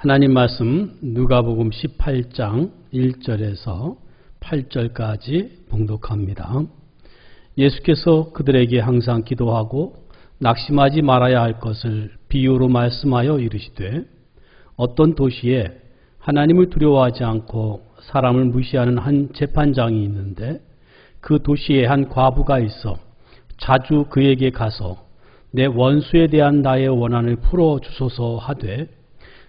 하나님 말씀 누가복음 18장 1절에서 8절까지 봉독합니다. 예수께서 그들에게 항상 기도하고 낙심하지 말아야 할 것을 비유로 말씀하여 이르시되 어떤 도시에 하나님을 두려워하지 않고 사람을 무시하는 한 재판장이 있는데 그 도시에 한 과부가 있어 자주 그에게 가서 내 원수에 대한 나의 원한을 풀어 주소서 하되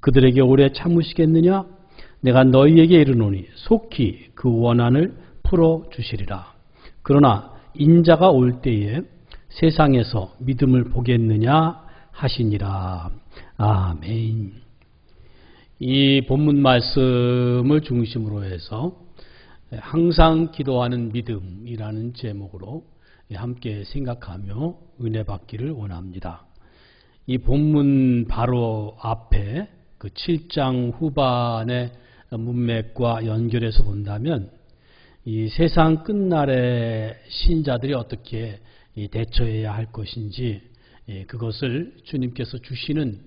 그들에게 오래 참으시겠느냐? 내가 너희에게 이르노니 속히 그 원한을 풀어 주시리라. 그러나 인자가 올 때에 세상에서 믿음을 보겠느냐 하시니라. 아멘. 이 본문 말씀을 중심으로 해서 항상 기도하는 믿음이라는 제목으로 함께 생각하며 은혜 받기를 원합니다. 이 본문 바로 앞에 그 7장 후반의 문맥과 연결해서 본다면 이 세상 끝날의 신자들이 어떻게 대처해야 할 것인지 그것을 주님께서 주시는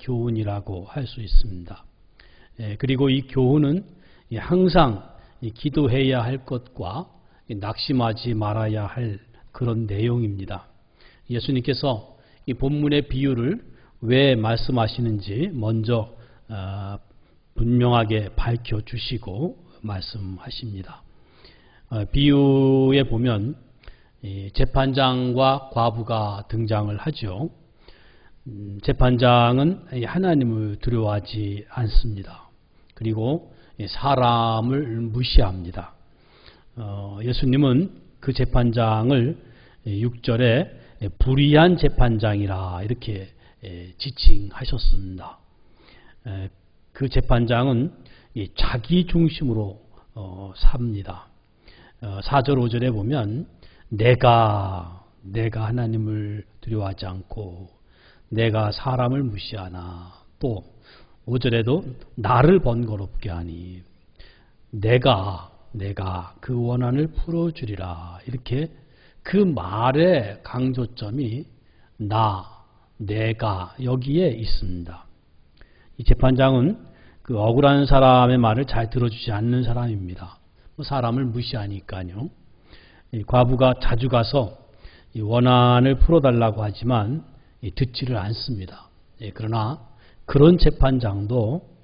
교훈이라고 할 수 있습니다. 그리고 이 교훈은 항상 기도해야 할 것과 낙심하지 말아야 할 그런 내용입니다. 예수님께서 이 본문의 비유를 왜 말씀하시는지 먼저 어, 분명하게 밝혀 주시고 말씀하십니다. 어, 비유에 보면 재판장과 과부가 등장을 하죠. 음, 재판장은 하나님을 두려워하지 않습니다. 그리고 사람을 무시합니다. 어, 예수님은 그 재판장을 6절에 불의한 재판장이라 이렇게 지칭하셨습니다. 그 재판장은 자기 중심으로 어, 삽니다. 4절 어, 5절에 보면 내가 내가 하나님을 두려워하지 않고 내가 사람을 무시하나 또 5절에도 나를 번거롭게 하니 내가 내가 그 원한을 풀어주리라 이렇게 그 말의 강조점이 나 내가 여기에 있습니다. 이 재판장은 그 억울한 사람의 말을 잘 들어주지 않는 사람입니다. 뭐 사람을 무시하니까요. 과부가 자주 가서 원한을 풀어달라고 하지만 듣지를 않습니다. 예, 그러나 그런 재판장도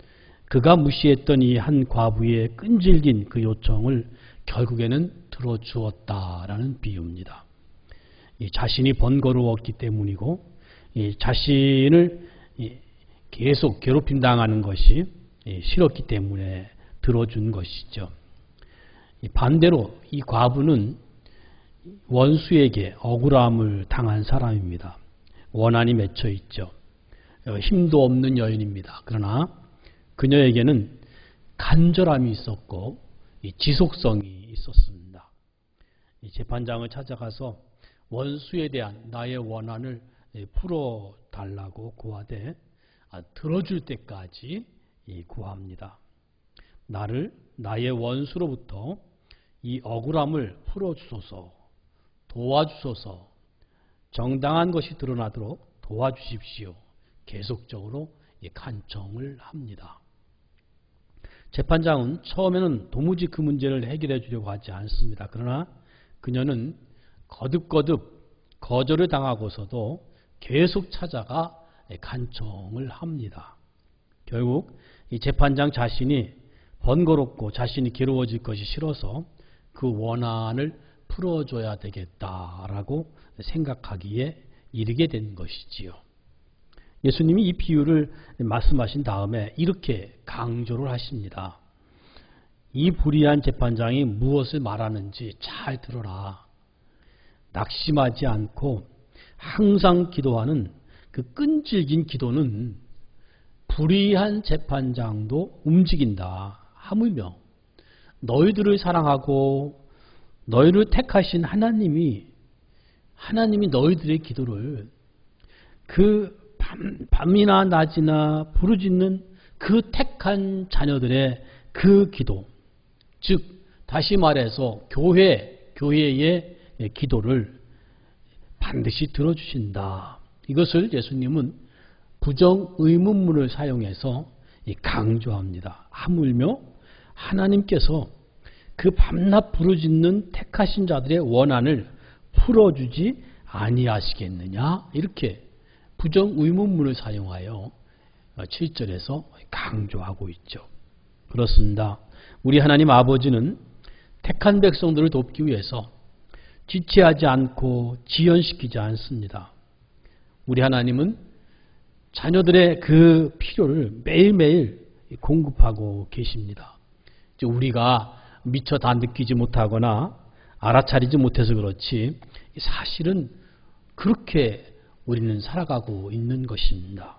그가 무시했던 이 한 과부의 끈질긴 그 요청을 결국에는 들어주었다라는 비유입니다. 자신이 번거로웠기 때문이고 자신을 계속 괴롭힘 당하는 것이 싫었기 때문에 들어준 것이죠. 반대로 이 과부는 원수에게 억울함을 당한 사람입니다. 원한이 맺혀 있죠. 힘도 없는 여인입니다. 그러나 그녀에게는 간절함이 있었고 지속성이 있었습니다. 재판장을 찾아가서 원수에 대한 나의 원한을 풀어달라고 구하되 아, 들어줄 때까지 구합니다. 나를 나의 원수로부터 이 억울함을 풀어주소서 도와주소서 정당한 것이 드러나도록 도와주십시오. 계속적으로 간청을 합니다. 재판장은 처음에는 도무지 그 문제를 해결해 주려고 하지 않습니다. 그러나 그녀는 거듭거듭 거절을 당하고서도 계속 찾아가 간청을 합니다. 결국 이 재판장 자신이 번거롭고 자신이 괴로워질 것이 싫어서 그 원한을 풀어줘야 되겠다라고 생각하기에 이르게 된 것이지요. 예수님이 이 비유를 말씀하신 다음에 이렇게 강조를 하십니다. 이 불의한 재판장이 무엇을 말하는지 잘 들어라. 낙심하지 않고 항상 기도하는 그 끈질긴 기도는 불의한 재판장도 움직인다. 하물며 너희들을 사랑하고 너희를 택하신 하나님이 하나님이 너희들의 기도를 그 밤, 밤이나 낮이나 부르짖는 그 택한 자녀들의 그 기도, 즉 다시 말해서 교회, 교회의 기도를 반드시 들어주신다. 이것을 예수님은 부정 의문문을 사용해서 강조합니다. 하물며 하나님께서 그 밤낮 부르짖는 택하신 자들의 원한을 풀어주지 아니하시겠느냐 이렇게 부정 의문문을 사용하여 7절에서 강조하고 있죠. 그렇습니다. 우리 하나님 아버지는 택한 백성들을 돕기 위해서 지체하지 않고 지연시키지 않습니다. 우리 하나님은 자녀들의 그 필요를 매일매일 공급하고 계십니다. 우리가 미처 다 느끼지 못하거나 알아차리지 못해서 그렇지 사실은 그렇게 우리는 살아가고 있는 것입니다.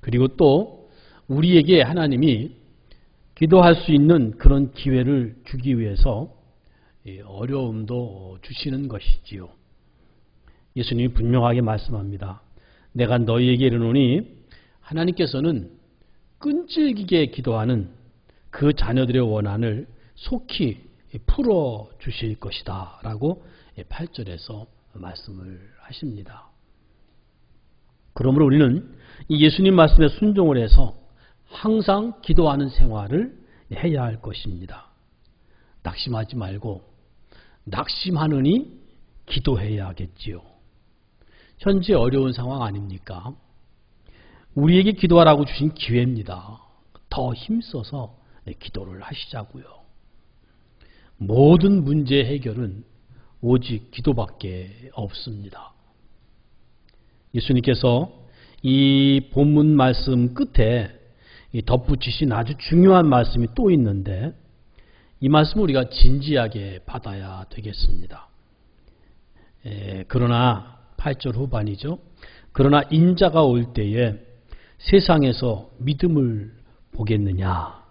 그리고 또 우리에게 하나님이 기도할 수 있는 그런 기회를 주기 위해서 어려움도 주시는 것이지요. 예수님이 분명하게 말씀합니다. 내가 너희에게 이르노니 하나님께서는 끈질기게 기도하는 그 자녀들의 원한을 속히 풀어 주실 것이다. 라고 8절에서 말씀을 하십니다. 그러므로 우리는 이 예수님 말씀에 순종을 해서 항상 기도하는 생활을 해야 할 것입니다. 낙심하지 말고 낙심하느니 기도해야겠지요. 현재 어려운 상황 아닙니까? 우리에게 기도하라고 주신 기회입니다. 더 힘써서 기도를 하시자고요. 모든 문제 해결은 오직 기도밖에 없습니다. 예수님께서 이 본문 말씀 끝에 덧붙이신 아주 중요한 말씀이 또 있는데 이 말씀을 우리가 진지하게 받아야 되겠습니다. 에, 그러나 8절 후반이죠. 그러나 인자가 올 때에 세상에서 믿음을 보겠느냐.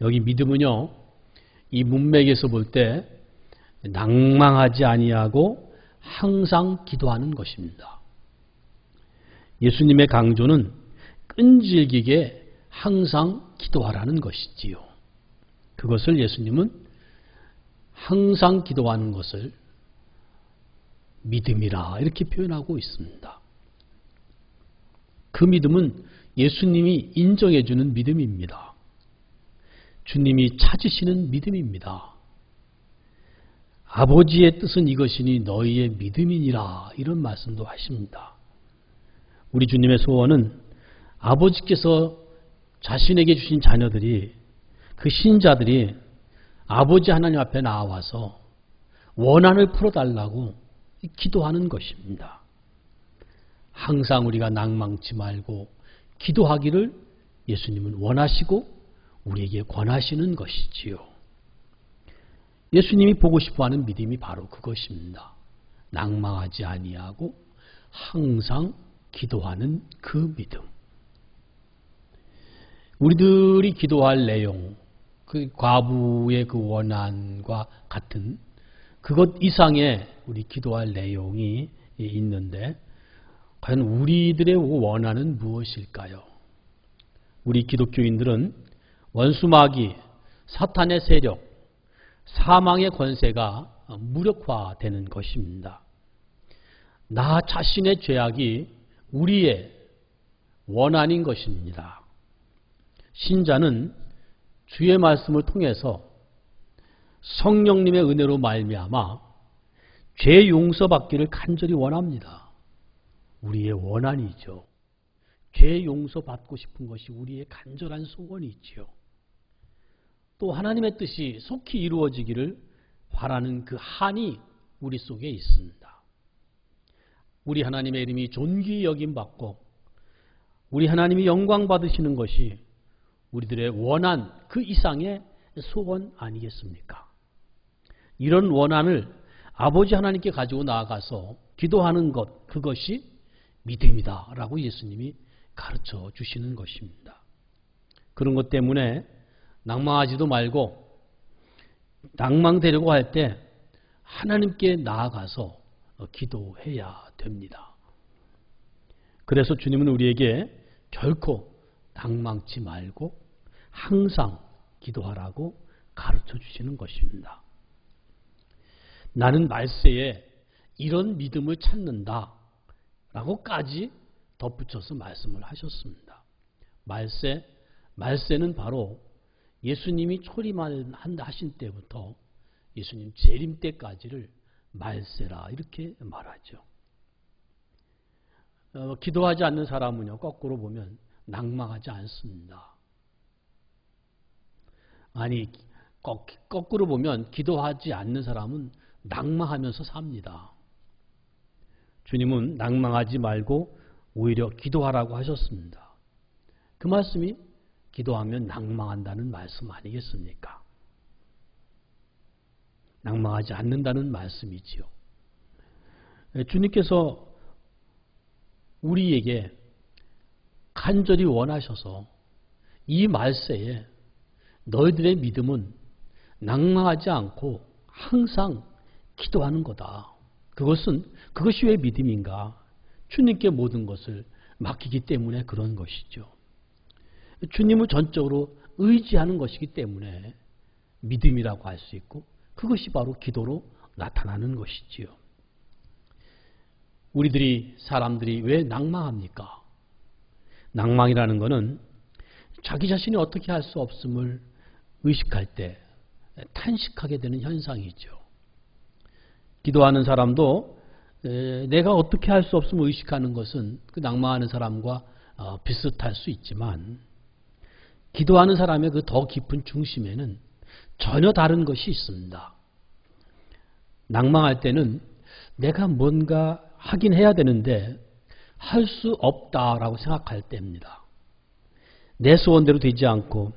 여기 믿음은요. 이 문맥에서 볼 때 낭망하지 아니하고 항상 기도하는 것입니다. 예수님의 강조는 끈질기게 항상 기도하라는 것이지요. 그것을 예수님은 항상 기도하는 것을 믿음이라 이렇게 표현하고 있습니다. 그 믿음은 예수님이 인정해 주는 믿음입니다. 주님이 찾으시는 믿음입니다. 아버지의 뜻은 이것이니 너희의 믿음이니라 이런 말씀도 하십니다. 우리 주님의 소원은 아버지께서 자신에게 주신 자녀들이 그 신자들이 아버지 하나님 앞에 나와서 원한을 풀어달라고 기도하는 것입니다. 항상 우리가 낭망치 말고 기도하기를 예수님은 원하시고 우리에게 권하시는 것이지요. 예수님이 보고 싶어하는 믿음이 바로 그것입니다. 낭망하지 아니하고 항상 기도하는 그 믿음. 우리들이 기도할 내용, 그 과부의 그 원한과 같은 그것 이상의 우리 기도할 내용이 있는데 과연 우리들의 원한은 무엇일까요? 우리 기독교인들은 원수마귀, 사탄의 세력, 사망의 권세가 무력화되는 것입니다. 나 자신의 죄악이 우리의 원한인 것입니다. 신자는 주의 말씀을 통해서 성령님의 은혜로 말미암아 죄 용서받기를 간절히 원합니다. 우리의 원한이죠. 죄 용서받고 싶은 것이 우리의 간절한 소원이지요. 또 하나님의 뜻이 속히 이루어지기를 바라는 그 한이 우리 속에 있습니다. 우리 하나님의 이름이 존귀 여김 받고 우리 하나님이 영광 받으시는 것이 우리들의 원한 그 이상의 소원 아니겠습니까? 이런 원한을 아버지 하나님께 가지고 나아가서 기도하는 것 그것이 믿음이다 라고 예수님이 가르쳐 주시는 것입니다. 그런 것 때문에 낭망하지도 말고 낭망되려고 할 때 하나님께 나아가서 기도해야 됩니다. 그래서 주님은 우리에게 결코 낭망치 말고 항상 기도하라고 가르쳐 주시는 것입니다. 나는 말세에 이런 믿음을 찾는다. 라고까지 덧붙여서 말씀을 하셨습니다. 말세, 말세는 바로 예수님이 초림을 한다 하신 때부터 예수님 재림 때까지를 말세라 이렇게 말하죠. 어, 기도하지 않는 사람은요, 거꾸로 보면 낭망하지 않습니다. 아니, 거, 꾸로 보면 기도하지 않는 사람은 낭망하면서 삽니다. 주님은 낭망하지 말고 오히려 기도하라고 하셨습니다. 그 말씀이 기도하면 낭망한다는 말씀 아니겠습니까? 낭망하지 않는다는 말씀이지요. 주님께서 우리에게 간절히 원하셔서 이 말세에 너희들의 믿음은 낭망하지 않고 항상 기도하는 거다. 그것은 그것이 왜 믿음인가? 주님께 모든 것을 맡기기 때문에 그런 것이죠. 주님을 전적으로 의지하는 것이기 때문에 믿음이라고 할 수 있고 그것이 바로 기도로 나타나는 것이지요. 우리들이 사람들이 왜 낭망합니까? 낭망이라는 것은 자기 자신이 어떻게 할 수 없음을 의식할 때 탄식하게 되는 현상이죠. 기도하는 사람도 내가 어떻게 할 수 없음을 의식하는 것은 그 낭망하는 사람과 어, 비슷할 수 있지만 기도하는 사람의 그 더 깊은 중심에는 전혀 다른 것이 있습니다. 낭망할 때는 내가 뭔가 하긴 해야 되는데 할 수 없다라고 생각할 때입니다. 내 소원대로 되지 않고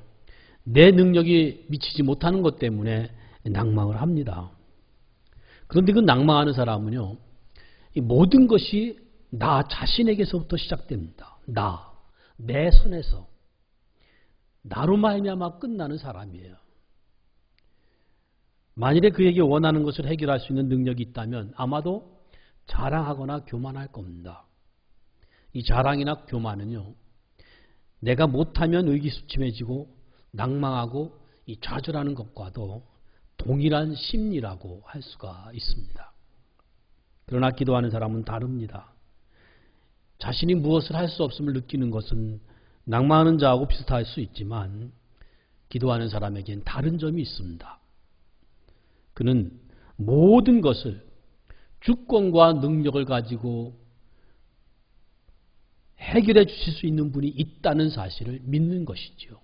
내 능력이 미치지 못하는 것 때문에 낭망을 합니다. 그런데 그 낭망하는 사람은요, 모든 것이 나 자신에게서부터 시작됩니다. 나, 내 손에서 나로 말미암아 끝나는 사람이에요. 만일에 그에게 원하는 것을 해결할 수 있는 능력이 있다면 아마도 자랑하거나 교만할 겁니다. 이 자랑이나 교만은요, 내가 못하면 의기소침해지고 낭망하고 이 좌절하는 것과도 동일한 심리라고 할 수가 있습니다. 그러나 기도하는 사람은 다릅니다. 자신이 무엇을 할 수 없음을 느끼는 것은 낭만하는 자하고 비슷할 수 있지만 기도하는 사람에겐 다른 점이 있습니다. 그는 모든 것을 주권과 능력을 가지고 해결해 주실 수 있는 분이 있다는 사실을 믿는 것이지요.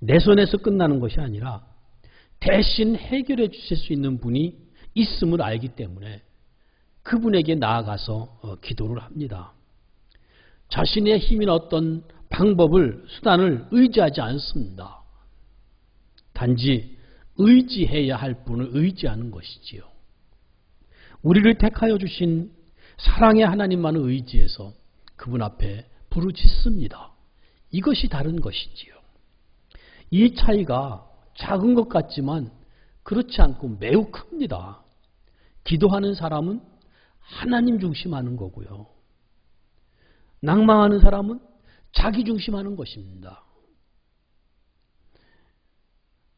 내 손에서 끝나는 것이 아니라 대신 해결해 주실 수 있는 분이 있음을 알기 때문에 그분에게 나아가서 어, 기도를 합니다. 자신의 힘이나 어떤 방법을, 수단을 의지하지 않습니다. 단지 의지해야 할 분을 의지하는 것이지요. 우리를 택하여 주신 사랑의 하나님만을 의지해서 그분 앞에 부르짖습니다. 이것이 다른 것이지요. 이 차이가 작은 것 같지만 그렇지 않고 매우 큽니다. 기도하는 사람은 하나님 중심하는 거고요. 낭망하는 사람은 자기 중심하는 것입니다.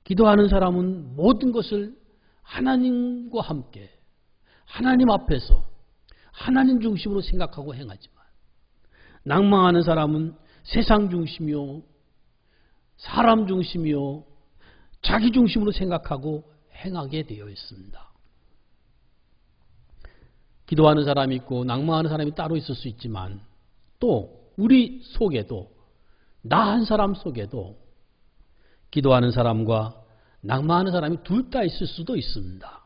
기도하는 사람은 모든 것을 하나님과 함께 하나님 앞에서 하나님 중심으로 생각하고 행하지만 낭망하는 사람은 세상 중심이요 사람 중심이요 자기 중심으로 생각하고 행하게 되어 있습니다. 기도하는 사람이 있고 낭망하는 사람이 따로 있을 수 있지만 또 우리 속에도 나 한 사람 속에도 기도하는 사람과 낭망하는 사람이 둘 다 있을 수도 있습니다.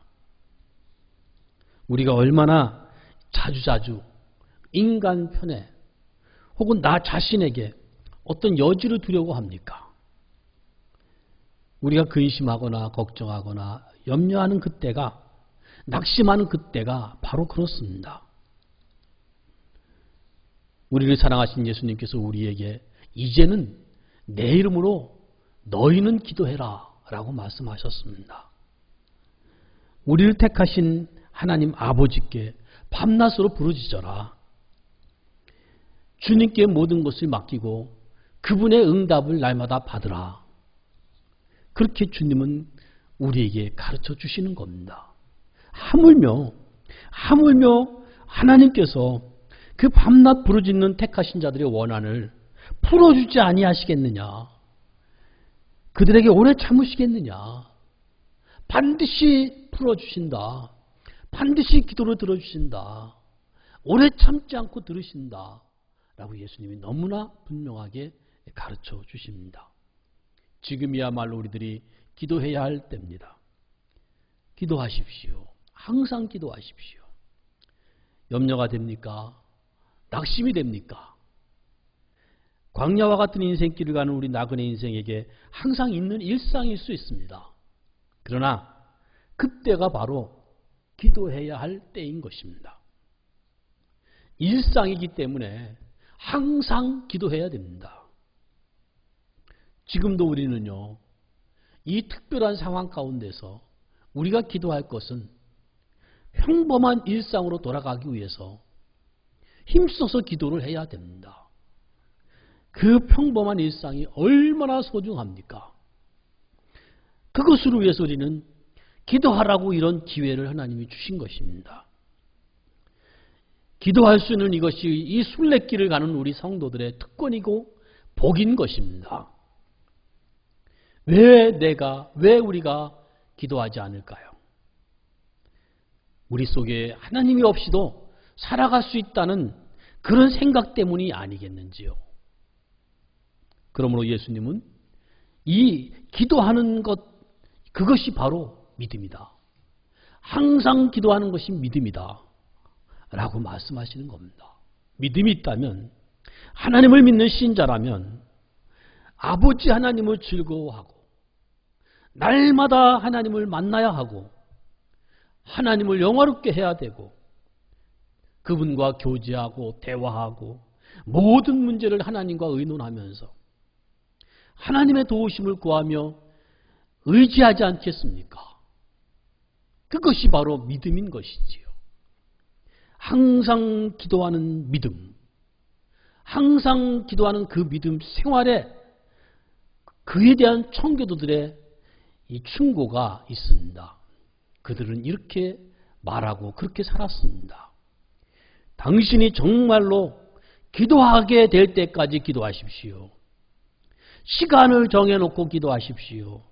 우리가 얼마나 자주자주 인간 편에 혹은 나 자신에게 어떤 여지를 두려고 합니까? 우리가 근심하거나 걱정하거나 염려하는 그때가 낙심하는 그때가 바로 그렇습니다. 우리를 사랑하신 예수님께서 우리에게 이제는 내 이름으로 너희는 기도해라 라고 말씀하셨습니다. 우리를 택하신 하나님 아버지께 밤낮으로 부르짖어라. 주님께 모든 것을 맡기고 그분의 응답을 날마다 받으라. 그렇게 주님은 우리에게 가르쳐 주시는 겁니다. 하물며, 하물며 하나님께서 그 밤낮 부르짖는 택하신 자들의 원한을 풀어주지 아니하시겠느냐. 그들에게 오래 참으시겠느냐. 반드시 풀어주신다. 반드시 기도를 들어주신다. 오래 참지 않고 들으신다. 라고 예수님이 너무나 분명하게 가르쳐 주십니다. 지금이야말로 우리들이 기도해야 할 때입니다. 기도하십시오. 항상 기도하십시오. 염려가 됩니까? 낙심이 됩니까? 광야와 같은 인생길을 가는 우리 나그네 인생에게 항상 있는 일상일 수 있습니다. 그러나 그때가 바로 기도해야 할 때인 것입니다. 일상이기 때문에 항상 기도해야 됩니다. 지금도 우리는요, 이 특별한 상황 가운데서 우리가 기도할 것은 평범한 일상으로 돌아가기 위해서 힘써서 기도를 해야 됩니다. 그 평범한 일상이 얼마나 소중합니까? 그것을 위해서 우리는 기도하라고 이런 기회를 하나님이 주신 것입니다. 기도할 수 있는 이것이 이 순례길을 가는 우리 성도들의 특권이고 복인 것입니다. 왜 내가, 왜 우리가 기도하지 않을까요? 우리 속에 하나님이 없이도 살아갈 수 있다는 그런 생각 때문이 아니겠는지요. 그러므로 예수님은 이 기도하는 것, 그것이 바로 믿음이다. 항상 기도하는 것이 믿음이다. 라고 말씀하시는 겁니다. 믿음이 있다면, 하나님을 믿는 신자라면, 아버지 하나님을 즐거워하고, 날마다 하나님을 만나야 하고, 하나님을 영화롭게 해야 되고, 그분과 교제하고, 대화하고, 모든 문제를 하나님과 의논하면서, 하나님의 도우심을 구하며 의지하지 않겠습니까? 그것이 바로 믿음인 것이지요. 항상 기도하는 믿음, 항상 기도하는 그 믿음 생활에 그에 대한 청교도들의 이 충고가 있습니다. 그들은 이렇게 말하고 그렇게 살았습니다. 당신이 정말로 기도하게 될 때까지 기도하십시오. 시간을 정해놓고 기도하십시오.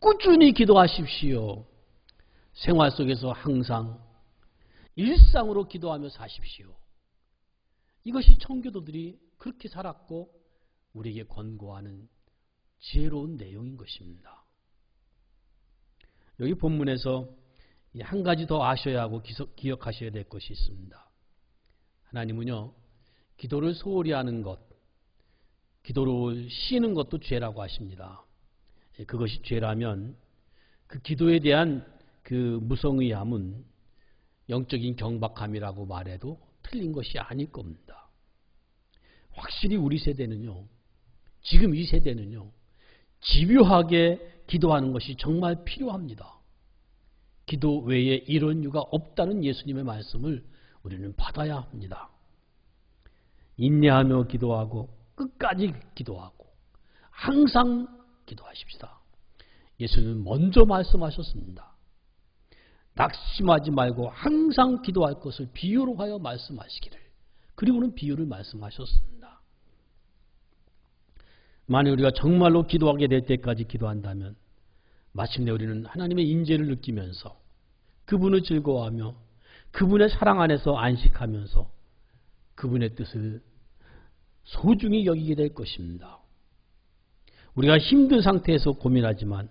꾸준히 기도하십시오. 생활 속에서 항상 일상으로 기도하며 사십시오. 이것이 청교도들이 그렇게 살았고 우리에게 권고하는 지혜로운 내용인 것입니다. 여기 본문에서 한 가지 더 아셔야 하고 기억하셔야 될 것이 있습니다. 하나님은요, 기도를 소홀히 하는 것, 기도를 쉬는 것도 죄라고 하십니다. 예, 그것이 죄라면 그 기도에 대한 그 무성의함은 영적인 경박함이라고 말해도 틀린 것이 아닐 겁니다. 확실히 우리 세대는요, 지금 이 세대는요, 집요하게 기도하는 것이 정말 필요합니다. 기도 외에 이런 이유가 없다는 예수님의 말씀을 우리는 받아야 합니다. 인내하며 기도하고 끝까지 기도하고 항상 기도하십시다. 예수님은 먼저 말씀하셨습니다. 낙심하지 말고 항상 기도할 것을 비유로 하여 말씀하시기를. 그리고는 비유를 말씀하셨습니다. 만약 우리가 정말로 기도하게 될 때까지 기도한다면 마침내 우리는 하나님의 인재를 느끼면서 그분을 즐거워하며 그분의 사랑 안에서 안식하면서 그분의 뜻을 소중히 여기게 될 것입니다. 우리가 힘든 상태에서 고민하지만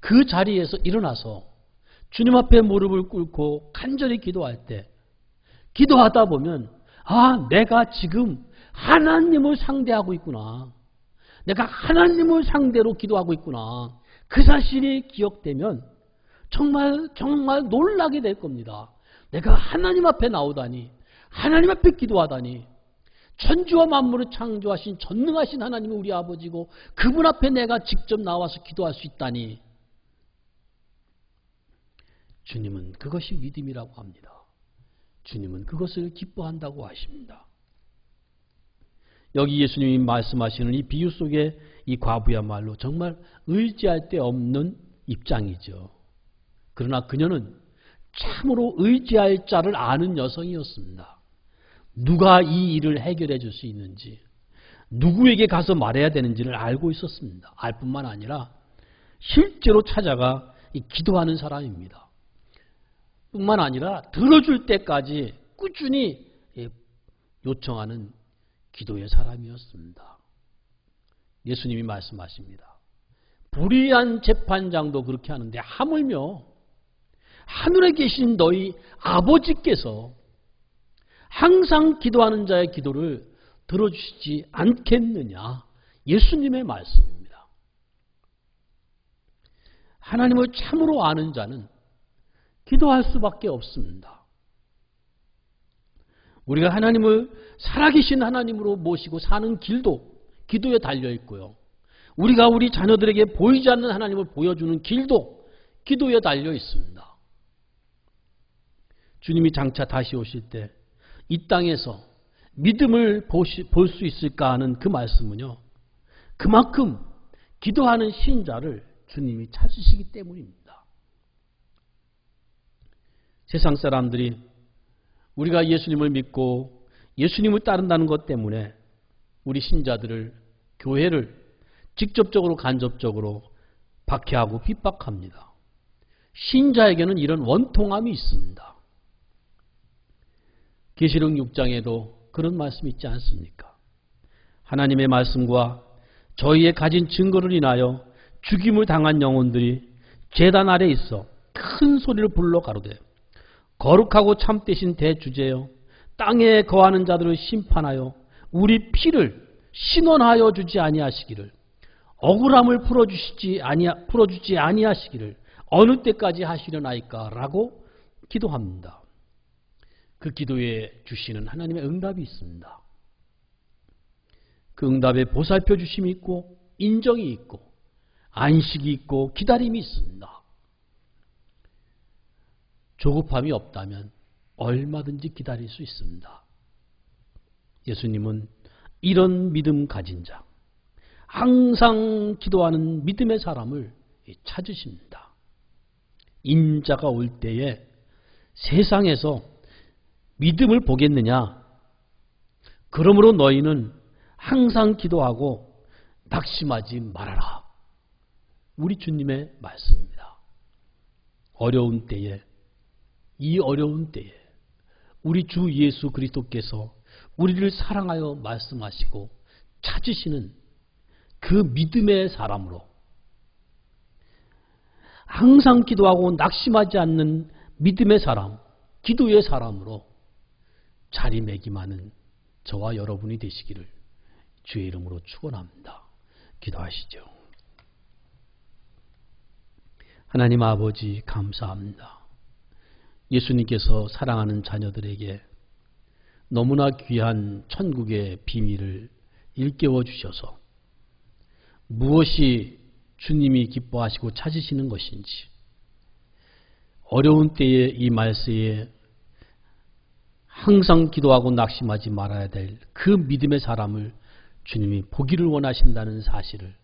그 자리에서 일어나서 주님 앞에 무릎을 꿇고 간절히 기도할 때 기도하다 보면 아, 내가 지금 하나님을 상대하고 있구나. 내가 하나님을 상대로 기도하고 있구나. 그 사실이 기억되면 정말 정말 놀라게 될 겁니다. 내가 하나님 앞에 나오다니 하나님 앞에 기도하다니 천지와 만물을 창조하신 전능하신 하나님이 우리 아버지고 그분 앞에 내가 직접 나와서 기도할 수 있다니 주님은 그것이 믿음이라고 합니다. 주님은 그것을 기뻐한다고 하십니다. 여기 예수님이 말씀하시는 이 비유 속에 이 과부야말로 정말 의지할 데 없는 입장이죠. 그러나 그녀는 참으로 의지할 자를 아는 여성이었습니다. 누가 이 일을 해결해 줄 수 있는지, 누구에게 가서 말해야 되는지를 알고 있었습니다. 알 뿐만 아니라 실제로 찾아가 기도하는 사람입니다. 뿐만 아니라 들어줄 때까지 꾸준히 예, 요청하는 기도의 사람이었습니다. 예수님이 말씀하십니다. 불의한 재판장도 그렇게 하는데 하물며 하늘에 계신 너희 아버지께서 항상 기도하는 자의 기도를 들어주시지 않겠느냐. 예수님의 말씀입니다. 하나님을 참으로 아는 자는 기도할 수밖에 없습니다. 우리가 하나님을 살아계신 하나님으로 모시고 사는 길도 기도에 달려 있고요. 우리가 우리 자녀들에게 보이지 않는 하나님을 보여주는 길도 기도에 달려 있습니다. 주님이 장차 다시 오실 때 이 땅에서 믿음을 볼 수 있을까 하는 그 말씀은요. 그만큼 기도하는 신자를 주님이 찾으시기 때문입니다. 세상 사람들이 우리가 예수님을 믿고 예수님을 따른다는 것 때문에 우리 신자들을 교회를 직접적으로 간접적으로 박해하고 핍박합니다. 신자에게는 이런 원통함이 있습니다. 계시록 6장에도 그런 말씀이 있지 않습니까? 하나님의 말씀과 저희의 가진 증거를 인하여 죽임을 당한 영혼들이 재단 아래 있어 큰 소리를 불러 가로되 거룩하고 참되신 대주제여 땅에 거하는 자들을 심판하여 우리 피를 신원하여 주지 아니하시기를 억울함을 풀어주시지 아니하, 풀어주지 아니하시기를 어느 때까지 하시려나이까라고 기도합니다. 그 기도에 주시는 하나님의 응답이 있습니다. 그 응답에 보살펴 주심이 있고 인정이 있고 안식이 있고 기다림이 있습니다. 조급함이 없다면 얼마든지 기다릴 수 있습니다. 예수님은 이런 믿음 가진 자, 항상 기도하는 믿음의 사람을 찾으십니다. 인자가 올 때에 세상에서 믿음을 보겠느냐? 그러므로 너희는 항상 기도하고 낙심하지 말아라. 우리 주님의 말씀입니다. 어려운 때에, 이 어려운 때에, 우리 주 예수 그리스도께서 우리를 사랑하여 말씀하시고 찾으시는 그 믿음의 사람으로 항상 기도하고 낙심하지 않는 믿음의 사람, 기도의 사람으로 자리매김하는 저와 여러분이 되시기를 주의 이름으로 축원합니다. 기도하시죠. 하나님 아버지 감사합니다. 예수님께서 사랑하는 자녀들에게 너무나 귀한 천국의 비밀을 일깨워 주셔서 무엇이 주님이 기뻐하시고 찾으시는 것인지 어려운 때에 이 말세에 항상 기도하고 낙심하지 말아야 될 그 믿음의 사람을 주님이 보기를 원하신다는 사실을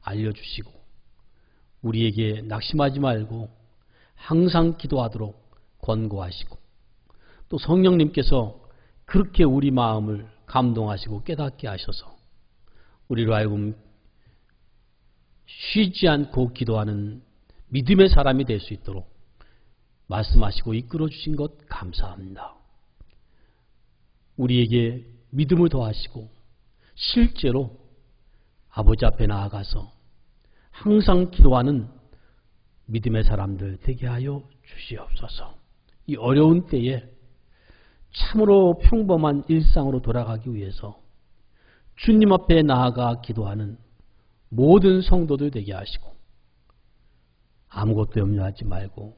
알려주시고 우리에게 낙심하지 말고 항상 기도하도록 권고하시고 또 성령님께서 그렇게 우리 마음을 감동하시고 깨닫게 하셔서 우리로 하여금 쉬지 않고 기도하는 믿음의 사람이 될 수 있도록 말씀하시고 이끌어 주신 것 감사합니다. 우리에게 믿음을 더하시고 실제로 아버지 앞에 나아가서 항상 기도하는 믿음의 사람들 되게 하여 주시옵소서. 이 어려운 때에 참으로 평범한 일상으로 돌아가기 위해서 주님 앞에 나아가 기도하는 모든 성도들 되게 하시고 아무것도 염려하지 말고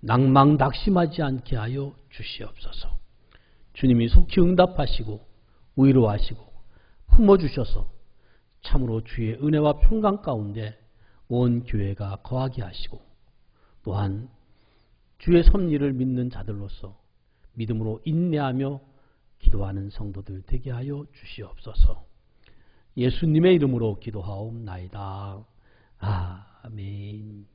낭망 낙심하지 않게 하여 주시옵소서. 주님이 속히 응답하시고 위로하시고 품어 주셔서 참으로 주의 은혜와 평강 가운데 온 교회가 거하게 하시고 또한 주의 섭리를 믿는 자들로서 믿음으로 인내하며 기도하는 성도들 되게 하여 주시옵소서. 예수님의 이름으로 기도하옵나이다. 아멘.